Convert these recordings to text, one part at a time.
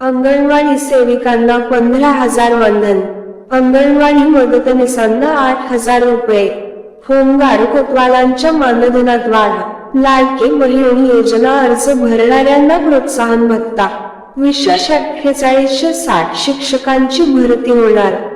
अंगणवाडी सेविकांना पंधरा हजार वंदन. अंगणवाडी मदतनीसांना आठ हजार रुपये. होमगार्ड कोतवालांच्या मानधनात वाढ लाडके बहीण योजना अर्ज भरणाऱ्यांना प्रोत्साहन भत्ता. विशेष अठ्ठेचाळीसशे साठ शिक्षकांची भरती होणार.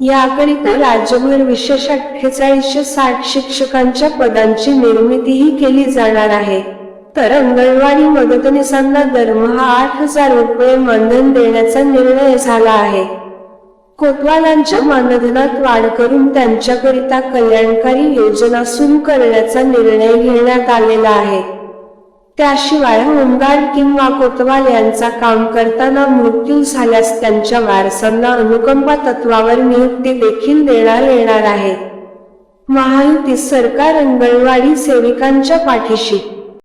याकरिता राज्यभर विशेष अठ्ठेचाळीसशे साठ शिक्षकांच्या पदांची निर्मितीही केली जाणार आहे. तर अंगणवाडी मदतनीसांना दरमहा आठ हजार रुपये मानधन देण्याचा निर्णय झाला आहे. कोतवालांच्या मानधनात वाढ करून त्यांच्याकरिता कल्याणकारी योजना सुरू करण्याचा निर्णय घेण्यात आलेला आहे. त्याशिवाय होमगार्ड किंवा कोतवाल यांचा काम करताना मृत्यू झाल्यास त्यांच्या वारसांना अनुकंपा तत्वावर नियुक्ती देखील देण्यात येणार आहे. महायुती सरकार अंगणवाडी सेविकांच्या पाठीशी